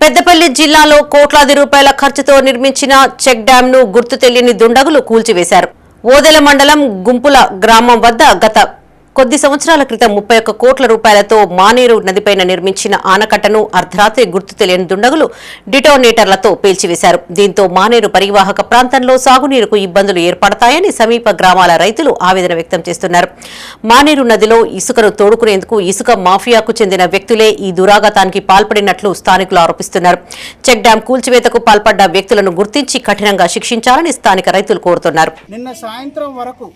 పెద్దపల్లి జిల్లాలో కోట్లాది రూపాయల ఖర్చుతో నిర్మించిన చెక్ డ్యాం ను గుర్తు తెలియని దుండగులు కూల్చివేశారు. ఓదెల మండలం గుంపుల గ్రామం వద్ద గత కొద్ది సంవత్సరాల క్రితం ముప్పై ఒక్క కోట్ల రూపాయలతో మానేరు నదిపైన నిర్మించిన ఆనకట్టను అర్ధరాత్రి గుర్తు తెలియని దుండగులు డిటోనేటర్లతో పేల్చివేశారు. దీంతో మానేరు పరివాహక ప్రాంతంలో సాగునీరుకు ఇబ్బందులు ఏర్పడతాయని సమీప గ్రామాల రైతులు ఆవేదన వ్యక్తం చేస్తున్నారు. మానేరు నదిలో ఇసుకను తోడుకునేందుకు ఇసుక మాఫియాకు చెందిన వ్యక్తులే ఈ దురాగతానికి పాల్పడినట్లు స్థానికులు ఆరోపిస్తున్నారు. చెక్ డ్యాం కూల్చివేతకు పాల్పడ్డ వ్యక్తులను గుర్తించి కఠినంగా శిక్షించాలని స్థానిక రైతులు కోరుతున్నారు. నిన్న సాయంత్రం వరకు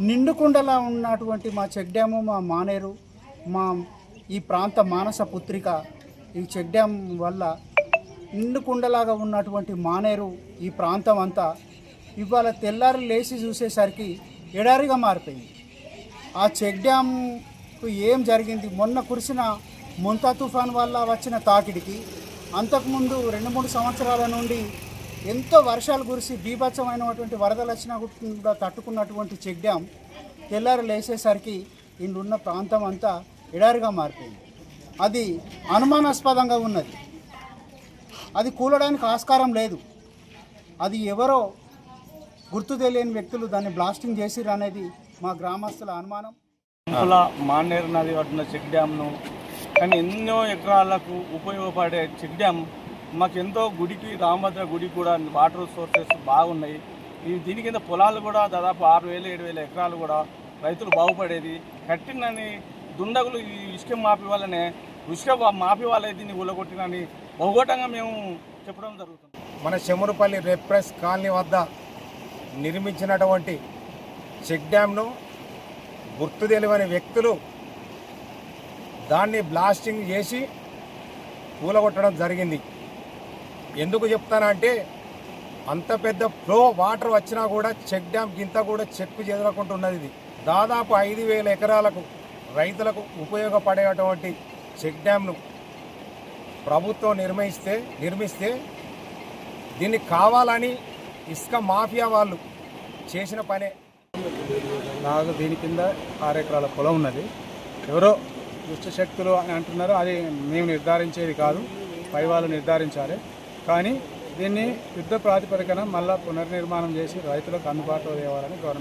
నిండుకుండలా ఉన్నటువంటి మా చెక్ డ్యాము మా మానేరు మా ఈ ప్రాంత మానస పుత్రిక ఈ చెక్ డ్యామ్ వల్ల నిండుకుండలాగా ఉన్నటువంటి మానేరు ఈ ప్రాంతం అంతా ఇవాళ తెల్లారి లేచి చూసేసరికి ఎడారిగా మారిపోయింది. ఆ చెక్ డ్యామ్కు ఏం జరిగింది? మొన్న కురిసిన ముంతా తుఫాన్ వల్ల వచ్చిన తాకిడికి అంతకుముందు రెండు మూడు సంవత్సరాల నుండి ఎంతో వర్షాలు కురిసి బీభత్సమైనటువంటి వరదలు వచ్చినా కూడా తట్టుకున్నటువంటి చెక్ డ్యామ్ తెల్లారి లేసేసరికి ఇందున్న ప్రాంతం అంతా ఎడారిగా మారిపోయింది. అది అనుమానాస్పదంగా ఉన్నది. అది కూలడానికి ఆస్కారం లేదు. అది ఎవరో గుర్తు తెలియని వ్యక్తులు దాన్ని బ్లాస్టింగ్ చేసిర్రు అనేది మా గ్రామస్తుల అనుమానం. అలా మానేరు నది పట్టిన చెక్ డ్యామ్ను కానీ ఎన్నో ఎకరాలకు ఉపయోగపడే చెక్ డ్యామ్ మాకెంతో గుడికి రామభద్ర గుడికి కూడా వాటర్ సోర్సెస్ బాగున్నాయి. ఈ దీని కింద పొలాలు కూడా దాదాపు ఆరు వేలు ఏడు వేల ఎకరాలు కూడా రైతులు బాగుపడేది. కట్టినని దుండగులు ఈ ఇసుక మాపి వల్లనే ఇసుక మాపి వాళ్ళే దీన్ని ఊలగొట్టినని బహుగోటంగా మేము చెప్పడం జరుగుతుంది. మన చెమురుపల్లి రెప్రెస్ కాలనీ వద్ద నిర్మించినటువంటి చెక్ డ్యామ్ను గుర్తు తెలియని వ్యక్తులు దాన్ని బ్లాస్టింగ్ చేసి కూలగొట్టడం జరిగింది. ఎందుకు చెప్తానంటే అంత పెద్ద ఫ్లో వాటర్ వచ్చినా కూడా చెక్ డ్యామ్ గింత కూడా చెక్కు చెదరకుంటున్నది ఇది. దాదాపు ఐదు వేల ఎకరాలకు రైతులకు ఉపయోగపడేటువంటి చెక్ డ్యామ్ను ప్రభుత్వం నిర్మిస్తే నిర్మిస్తే దీన్ని కావాలని ఇసుక మాఫియా వాళ్ళు చేసిన పనే. నాకు దీని కింద ఆరు ఎకరాల పొలం ఉన్నది. ఎవరో దుష్టశక్తులు అని అంటున్నారు అది మేము నిర్ధారించేది కాదు. పై వాళ్ళు నిర్ధారించాలి. కానీ దీన్ని యుద్ధ ప్రాతిపదికన మళ్ళా పునర్నిర్మాణం చేసి రైతులకు అందుబాటులో తేవాలని గవర్నమెంట్